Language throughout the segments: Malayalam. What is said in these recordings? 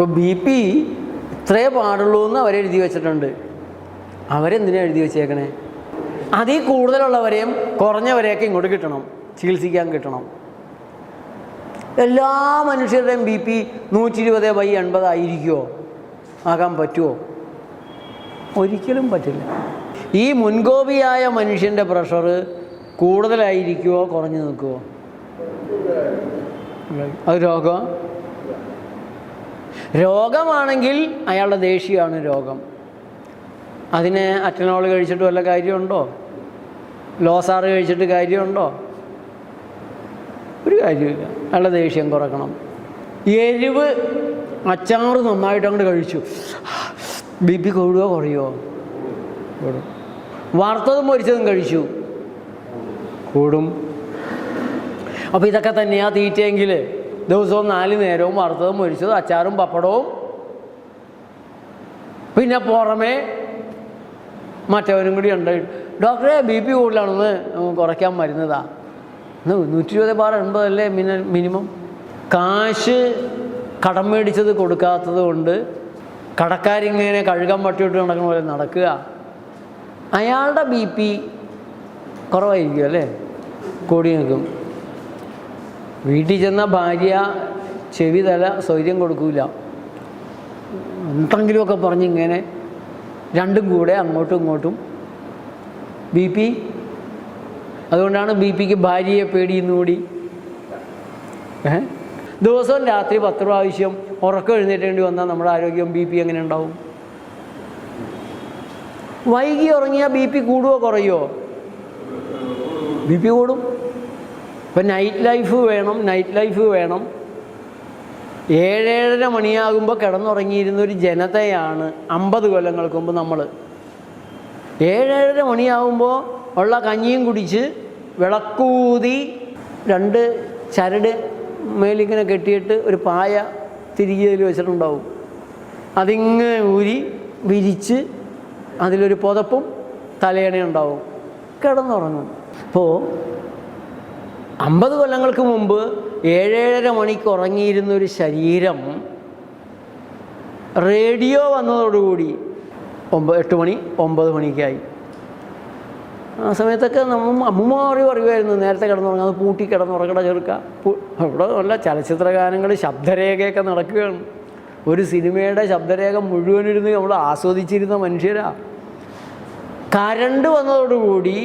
ഇപ്പോൾ ബി പി ഇത്രേ പാടുള്ളൂ എന്ന് അവരെഴുതി വെച്ചിട്ടുണ്ട്. അവരെന്തിനാണ് എഴുതി വെച്ചേക്കണേ? അതിൽ കൂടുതലുള്ളവരെയും കുറഞ്ഞവരെയൊക്കെ ഇങ്ങോട്ട് കിട്ടണം ചികിത്സിക്കാൻ കിട്ടണം. എല്ലാ മനുഷ്യരുടെയും ബി പി നൂറ്റി ഇരുപത് ബൈ എൺപത് ആയിരിക്കുമോ ആകാൻ പറ്റുമോ ഒരിക്കലും പറ്റില്ല. ഈ മുൻകോപിയായ മനുഷ്യന്റെ പ്രഷർ കൂടുതലായിരിക്കുമോ കുറഞ്ഞു നിൽക്കുമോ അത് രോഗം? രോഗമാണെങ്കിൽ അയാളുടെ ദേഷ്യമാണ് രോഗം. അതിനെ അറ്റനോൾ കഴിച്ചിട്ട് വല്ല കാര്യമുണ്ടോ? ലോസാറ് കഴിച്ചിട്ട് കാര്യമുണ്ടോ? ഒരു കാര്യമില്ല അയാളുടെ ദേഷ്യം കുറക്കണം. എരിവ് അച്ചാറ് നന്നായിട്ട് അങ്ങോട്ട് കഴിച്ചു. ബി പി കൂടുകയോ കുറയോ? കൂടും വറുത്തതും പൊരിച്ചതും കഴിച്ചു. കൂടും. അപ്പോൾ ഇതൊക്കെ തന്നെയാ തീറ്റയെങ്കിൽ ദിവസവും നാല് നേരവും വറുത്തതും മുരിച്ചതും അച്ചാറും പപ്പടവും. പിന്നെ പുറമേ മറ്റവനും കൂടി ഉണ്ട്. ഡോക്ടറെ ബി പി കൂടുതലാണെന്ന് കുറയ്ക്കാൻ മരുന്നതാ. നൂറ്റി ഇരുപത് ബാർ എൺപതല്ലേ മിന മിനിമം? കാശ് കടം മേടിച്ചത് കൊടുക്കാത്തത് കൊണ്ട് കടക്കാരിങ്ങനെ കഴുകാൻ പട്ടിയിട്ട് നടക്കുന്ന പോലെ നടക്കുക. അയാളുടെ ബി പി കുറവായിരിക്കും അല്ലേ? കൂടി നിൽക്കും. വീട്ടിൽ ചെന്ന ഭാര്യ ചെവി തല സ്വൈര്യം കൊടുക്കൂല. എന്തെങ്കിലുമൊക്കെ പറഞ്ഞിങ്ങനെ രണ്ടും കൂടെ അങ്ങോട്ടും ഇങ്ങോട്ടും. B P? അതുകൊണ്ടാണ് ബി പിക്ക് ഭാര്യയെ പേടിയുന്നു കൂടി. ദിവസവും രാത്രി പത്ത് പ്രാവശ്യം ഉറക്കം എഴുന്നേറ്റേണ്ടി വന്നാൽ നമ്മുടെ ആരോഗ്യം ബി പി എങ്ങനെ ഉണ്ടാവും? വൈകി ഉറങ്ങിയാൽ ബി പി കൂടുമോ കുറയോ ബി പി കൂടും. ഇപ്പം നൈറ്റ് ലൈഫ് വേണം നൈറ്റ് ലൈഫ് വേണം. ഏഴേഴര മണിയാകുമ്പോൾ കിടന്നുറങ്ങിയിരുന്ന ഒരു ജനതയാണ് അമ്പത് കൊല്ലങ്ങൾക്ക് മുമ്പ് നമ്മൾ ഏഴേഴര മണിയാകുമ്പോൾ ഉള്ള കഞ്ഞിയും കുടിച്ച് വിളക്കൂതി രണ്ട് ചരട് മേലിങ്ങനെ കെട്ടിയിട്ട് ഒരു പായ തിരികെ വെച്ചിട്ടുണ്ടാവും. അതിങ്ങനെ ഊരി വിരിച്ച് അതിലൊരു പുതപ്പും തലയണയുണ്ടാവും കിടന്നുറങ്ങും. അപ്പോൾ അമ്പത് കൊല്ലങ്ങൾക്ക് മുമ്പ് ഏഴേഴര മണിക്ക് ഉറങ്ങിയിരുന്ന ഒരു ശരീരം റേഡിയോ വന്നതോടുകൂടി ഒമ്പത് എട്ട് മണി ഒമ്പത് മണിക്കായി. ആ സമയത്തൊക്കെ നമ്മ അമ്മമാറി പറയുമായിരുന്നു നേരത്തെ കിടന്നുറങ്ങുക അത് പൂട്ടി കിടന്നുറങ്ങട ചെറുക്ക. ഇവിടെ നല്ല ചലച്ചിത്ര ഗാനങ്ങൾ ശബ്ദരേഖയൊക്കെ നടക്കുകയാണ്. ഒരു സിനിമയുടെ ശബ്ദരേഖ മുഴുവനിരുന്ന് നമ്മൾ ആസ്വദിച്ചിരുന്ന മനുഷ്യരാ. കരണ്ട് വന്നതോടുകൂടി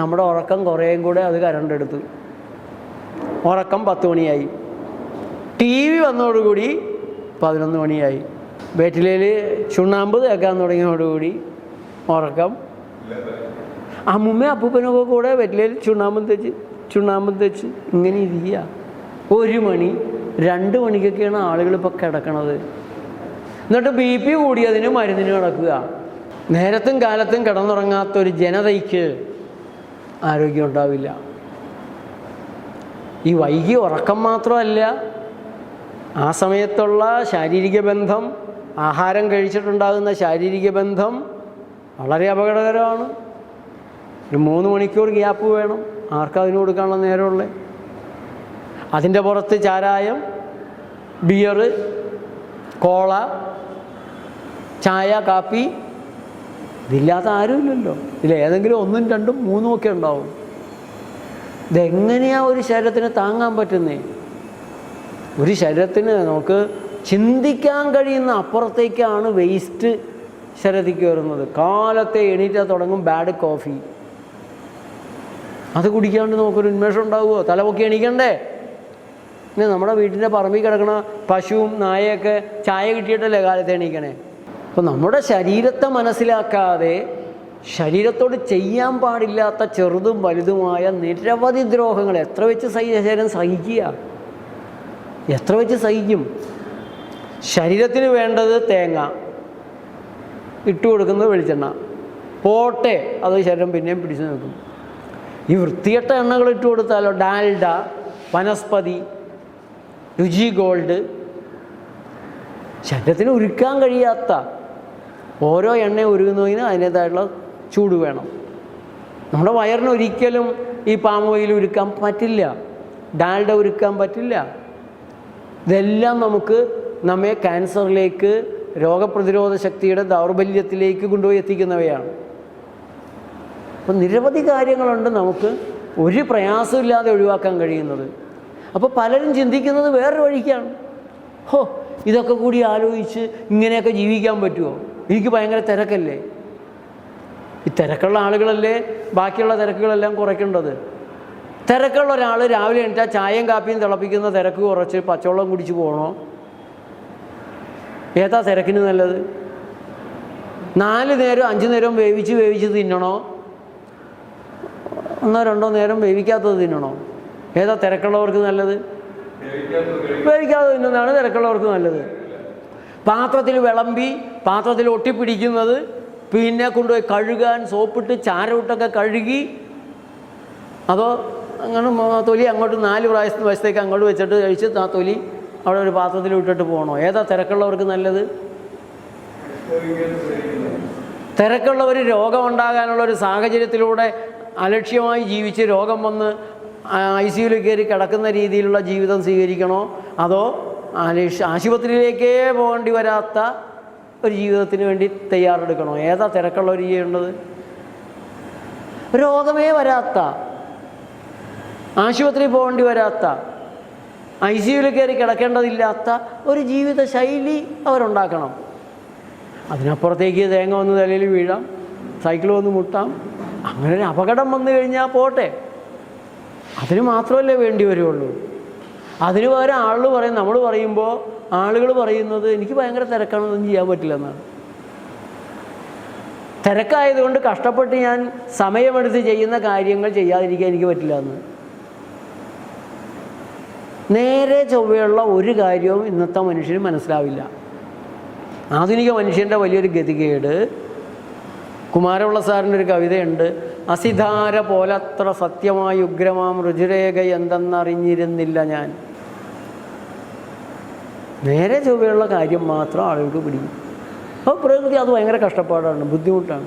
നമ്മുടെ ഉറക്കം കുറേയും കൂടെ അത് കരണ്ട് എടുത്തു ഉറക്കം പത്ത് മണിയായി. ടി വി വന്നതോടുകൂടി പതിനൊന്ന് മണിയായി. വെറ്റിലയിൽ ചുണ്ണാമ്പ് തേക്കാൻ തുടങ്ങിയതോടുകൂടി ഉറക്കം. അമ്മുമ്മ അപ്പൂപ്പനൊക്കെ കൂടെ വെറ്റിലയിൽ ചുണ്ണാമ്പും തെച്ച് ചുണ്ണാമ്പും തെച്ച് ഇങ്ങനെ ഇരിക്കുക ഒരു മണി രണ്ട് മണിക്കൊക്കെയാണ് ആളുകൾ ഇപ്പോൾ കിടക്കണത്. എന്നിട്ട് ബി പി കൂടിയതിന് മരുന്നിന് കിടക്കുക. നേരത്തും കാലത്തും കിടന്നുറങ്ങാത്ത ഒരു ജനതയ്ക്ക് ആരോഗ്യം ഉണ്ടാവില്ല. ഈ വൈകി ഉറക്കം മാത്രമല്ല ആ സമയത്തുള്ള ശാരീരിക ബന്ധം ആഹാരം കഴിച്ചിട്ടുണ്ടാകുന്ന ശാരീരിക ബന്ധം വളരെ അപകടകരമാണ്. ഒരു മൂന്ന് മണിക്കൂർ ഗ്യാപ്പ് വേണം. ആർക്കും അതിന് കൊടുക്കാനുള്ള നേരമുള്ളത് അതിന്റെ പുറത്ത് ചാരായം ബിയർ കോള ചായ കാപ്പി. ഇതില്ലാത്ത ആരുമില്ലല്ലോ. ഇതിൽ ഏതെങ്കിലും ഒന്നും രണ്ടും മൂന്നും ഒക്കെ ഉണ്ടാവും. ഇതെങ്ങനെയാ ഒരു ശരീരത്തിന് താങ്ങാൻ പറ്റുന്നേ? ഒരു ശരീരത്തിന് നമുക്ക് ചിന്തിക്കാൻ കഴിയുന്ന അപ്പുറത്തേക്കാണ് വേസ്റ്റ് ശരീരത്തിൽ കയറുന്നത് കാലത്തെ എണീറ്റാൽ തുടങ്ങും ബാഡ് കോഫി അത് കുടിക്കാണ്ട് നമുക്കൊരു ഉന്മേഷം ഉണ്ടാവുമോ തലപൊക്കി എണീക്കണ്ടേ? പിന്നെ നമ്മുടെ വീട്ടിന്റെ പറമ്പിൽ കിടക്കണ പശുവും നായയൊക്കെ ചായ കിട്ടിയിട്ടല്ലേ കാലത്തെ എണീക്കണേ? അപ്പോൾ നമ്മുടെ ശരീരത്തെ മനസ്സിലാക്കാതെ ശരീരത്തോട് ചെയ്യാൻ പാടില്ലാത്ത ചെറുതും വലുതുമായ നിരവധി ദ്രോഹങ്ങൾ എത്ര വെച്ച് ശരീരം സഹിക്കുക. എത്ര വെച്ച് സഹിക്കും? ശരീരത്തിന് വേണ്ടത് തേങ്ങ ഇട്ടു കൊടുക്കുന്നത് വെളിച്ചെണ്ണ. പോട്ടെ അത് ശരീരം പിന്നെയും പിടിച്ചു നിൽക്കും. ഈ വൃത്തികെട്ട എണ്ണകൾ ഇട്ട് കൊടുത്താലോ? ഡാൽഡ വനസ്പതി രുചി ഗോൾഡ്. ശരീരത്തിന് ഉരുക്കാൻ കഴിയാത്ത ഓരോ എണ്ണ ഉരുകുന്നതിന് അതിന്റേതായിട്ടുള്ള ചൂട് വേണം. നമ്മുടെ വയറിന് ഒരിക്കലും ഈ പാം ഓയിൽ ഉരുക്കാൻ പറ്റില്ല. ഡാൽഡ ഉരുക്കാൻ പറ്റില്ല. ഇതെല്ലാം നമുക്ക് നമ്മെ ക്യാൻസറിലേക്ക് രോഗപ്രതിരോധ ശക്തിയുടെ ദൗർബല്യത്തിലേക്ക് കൊണ്ടുപോയി എത്തിക്കുന്നവയാണ്. അപ്പം നിരവധി കാര്യങ്ങളുണ്ട് നമുക്ക് ഒരു പ്രയാസമില്ലാതെ ഒഴിവാക്കാൻ കഴിയുന്നത്. അപ്പോൾ പലരും ചിന്തിക്കുന്നത് വേറൊരു വഴിക്കാണ്. ഹോ ഇതൊക്കെ കൂടി ആലോചിച്ച് ഇങ്ങനെയൊക്കെ ജീവിക്കാൻ പറ്റുമോ എനിക്ക് ഭയങ്കര തിരക്കല്ലേ? ഈ തിരക്കുള്ള ആളുകളല്ലേ? ബാക്കിയുള്ള തിരക്കുകളെല്ലാം കുറയ്ക്കേണ്ടത്. തിരക്കുള്ള ഒരാൾ രാവിലെ എണീറ്റാൽ ചായയും കാപ്പിയും തിളപ്പിക്കുന്ന തിരക്ക് കുറച്ച് പച്ചവെള്ളം കുടിച്ച് പോകണോ? ഏതാ തിരക്കിന് നല്ലത്? നാല് നേരം അഞ്ച് നേരം വേവിച്ച് വേവിച്ച് തിന്നണോ? ഒന്നോ രണ്ടോ നേരം വേവിക്കാത്തത് തിന്നണോ? ഏതാ തിരക്കുള്ളവർക്ക് നല്ലത്? വേവിക്കാതെ തിന്നുന്നതാണ് തിരക്കുള്ളവർക്ക് നല്ലത്. പാത്രത്തിൽ വിളമ്പി പാത്രത്തിൽ ഒട്ടിപ്പിടിക്കുന്നത് പിന്നെ കൊണ്ടുപോയി കഴുകാൻ സോപ്പിട്ട് ചാരവിട്ടൊക്കെ കഴുകി. അതോ അങ്ങനെ തൊലി അങ്ങോട്ട് നാല് പ്രാവശ്യം വശത്തേക്ക് അങ്ങോട്ട് വെച്ചിട്ട് കഴിച്ച് ആ തൊലി അവിടെ ഒരു പാത്രത്തിൽ ഇട്ടിട്ട് പോകണോ ഏതാ തിരക്കുള്ളവർക്ക് നല്ലത്? തിരക്കുള്ളവർ രോഗമുണ്ടാകാനുള്ള ഒരു സാഹചര്യത്തിലൂടെ അലക്ഷ്യമായി ജീവിച്ച് രോഗം വന്ന് ഐ സിയുയിൽ കയറി കിടക്കുന്ന രീതിയിലുള്ള ജീവിതം സ്വീകരിക്കണോ? അതോ ആശുപത്രിയിലേക്കേ പോകേണ്ടി വരാത്ത ഒരു ജീവിതത്തിന് വേണ്ടി തയ്യാറെടുക്കണോ? ഏതാ തിരക്കുള്ള ഒരു ചെയ്യേണ്ടത് രോഗമേ വരാത്ത ആശുപത്രി പോകേണ്ടി വരാത്ത ഐ സിയുയിൽ കയറി കിടക്കേണ്ടതില്ലാത്ത ഒരു ജീവിത ശൈലി അവരുണ്ടാക്കണം. അതിനപ്പുറത്തേക്ക് തേങ്ങ വന്ന് തലയിൽ വീഴാം സൈക്കിൾ വന്ന് മുട്ടാം അങ്ങനെ ഒരു അപകടം വന്നു കഴിഞ്ഞാൽ പോട്ടെ. അതിന് മാത്രമല്ലേ വേണ്ടി വരുള്ളൂ. അതിന് പകരം ആളുകൾ പറയും നമ്മൾ പറയുമ്പോൾ ആളുകൾ പറയുന്നത് എനിക്ക് ഭയങ്കര തിരക്കാണെന്നൊന്നും ചെയ്യാൻ പറ്റില്ല എന്നാണ് തിരക്കായതുകൊണ്ട് കഷ്ടപ്പെട്ട് ഞാൻ സമയമെടുത്ത് ചെയ്യുന്ന കാര്യങ്ങൾ ചെയ്യാതിരിക്കാൻ എനിക്ക് പറ്റില്ല എന്ന് നേരെ ചൊവ്വയുള്ള ഒരു കാര്യവും ഇന്നത്തെ മനുഷ്യന് മനസ്സിലാവില്ല. ആധുനിക മനുഷ്യന്റെ വലിയൊരു ഗതികേട് കുമാരപിള്ള സാറിന്റെ ഒരു കവിതയുണ്ട് അസിധാര പോലത്ര സത്യമായി ഉഗ്രമാം രുചിരേഖ എന്തെന്നറിഞ്ഞിരുന്നില്ല ഞാൻ. നേരെ ചൊവ്വയുള്ള കാര്യം മാത്രം ആളുകൾക്ക് പിടിക്കും. അപ്പോൾ പ്രകൃതി അത് ഭയങ്കര കഷ്ടപ്പാടാണ് ബുദ്ധിമുട്ടാണ്.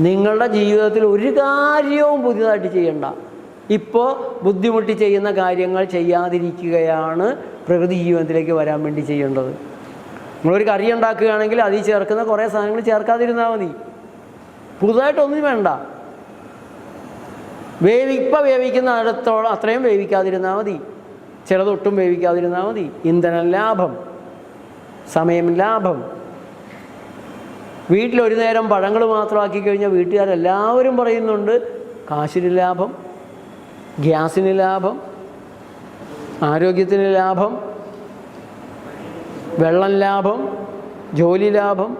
നിങ്ങളുടെ ജീവിതത്തിൽ ഒരു കാര്യവും പുതിയതായിട്ട് ചെയ്യണ്ട. ഇപ്പോൾ ബുദ്ധിമുട്ടി ചെയ്യുന്ന കാര്യങ്ങൾ ചെയ്യാതിരിക്കുകയാണ് പ്രകൃതി ജീവിതത്തിലേക്ക് വരാൻ വേണ്ടി ചെയ്യേണ്ടത്. നിങ്ങളൊരു കറി ഉണ്ടാക്കുകയാണെങ്കിൽ അതിൽ ചേർക്കുന്ന കുറേ സാധനങ്ങൾ ചേർക്കാതിരുന്നാൽ മതി. പുതുതായിട്ടൊന്നും വേണ്ട. വേവി വേവിക്കുന്ന അടുത്തോളം അത്രയും വേവിക്കാതിരുന്നാൽ മതി. ചിലതൊട്ടും വേവിക്കാതിരുന്നാൽ മതി. ഇന്ധനം ലാഭം സമയം ലാഭം. വീട്ടിലൊരു നേരം പഴങ്ങൾ മാത്രമാക്കി കഴിഞ്ഞാൽ വീട്ടുകാരെല്ലാവരും പറയുന്നുണ്ട് കാശിന് ലാഭം ഗ്യാസിന് ലാഭം ആരോഗ്യത്തിന് ലാഭം വെള്ളം ലാഭം ജോലി ലാഭം.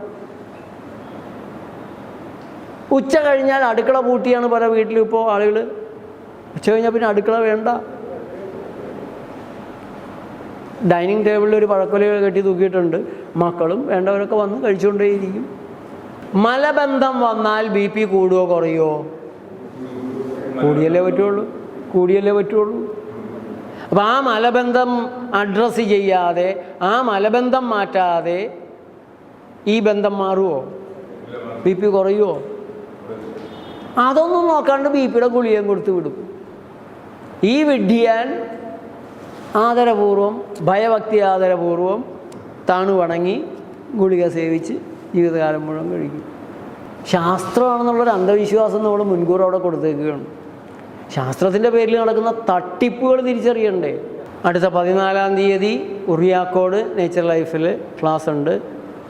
ഉച്ച കഴിഞ്ഞാൽ അടുക്കള പൂട്ടിയാണ് പല വീട്ടിലും ഇപ്പോൾ ആളുകൾ. ഉച്ച കഴിഞ്ഞാൽ പിന്നെ അടുക്കള വേണ്ട. ഡൈനിങ് ടേബിളിൽ ഒരു പഴക്കൊലകൾ കെട്ടി തൂക്കിയിട്ടുണ്ട്. മക്കളും വേണ്ടവരൊക്കെ വന്ന് കഴിച്ചുകൊണ്ടേയിരിക്കും. മലബന്ധം വന്നാൽ ബി പി കൂടുകയോ കുറയുമോ കൂടിയല്ലേ പറ്റുള്ളൂ. കൂടിയല്ലേ പറ്റുള്ളൂ. അപ്പോൾ ആ മലബന്ധം അഡ്രസ്സ് ചെയ്യാതെ ആ മലബന്ധം മാറ്റാതെ ഈ ബന്ധം മാറുമോ ബി പി കുറയുമോ അതൊന്നും നോക്കാണ്ട് ബി പിയുടെ ഗുളിയം കൊടുത്ത് വിടും. ഈ വിഡ്ഢിയാൻ ആദരപൂർവം ഭയഭക്തി ആദരപൂർവം തണു വണങ്ങി ഗുളിക സേവിച്ച് ജീവിതകാലം മുഴുവൻ കഴിക്കും. ശാസ്ത്രമാണെന്നുള്ളൊരു അന്ധവിശ്വാസം നമ്മൾ മുൻകൂർ അവിടെ കൊടുത്തേക്കുകയാണ്. ശാസ്ത്രത്തിന്റെ പേരിൽ നടക്കുന്ന തട്ടിപ്പുകൾ തിരിച്ചറിയണ്ടേ? അടുത്ത പതിനാലാം തീയതി ഉറിയാക്കോട് നേച്ചർ ലൈഫിൽ ക്ലാസ് ഉണ്ട്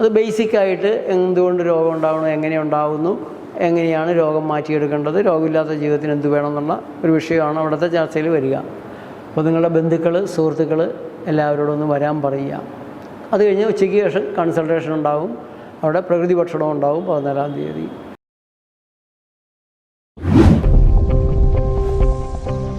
അത് ബേസിക്കായിട്ട് എന്തുകൊണ്ട് രോഗം ഉണ്ടാവണം എങ്ങനെ ഉണ്ടാവുന്നു എങ്ങനെയാണ് രോഗം മാറ്റിയെടുക്കേണ്ടത് രോഗമില്ലാത്ത ജീവിതത്തിന് എന്ത് വേണമെന്നുള്ള ഒരു വിഷയമാണ് അവിടുത്തെ ചർച്ചയിൽ വരിക. അപ്പോൾ നിങ്ങളുടെ ബന്ധുക്കൾ സുഹൃത്തുക്കൾ എല്ലാവരോടും ഒന്ന് വരാൻ പറയുക. അത് കഴിഞ്ഞ് ഉച്ചയ്ക്ക് ശേഷം കൺസൾട്ടേഷൻ ഉണ്ടാവും. അവിടെ പ്രകൃതി ഭക്ഷണം ഉണ്ടാവും പതിനാലാം തീയതി.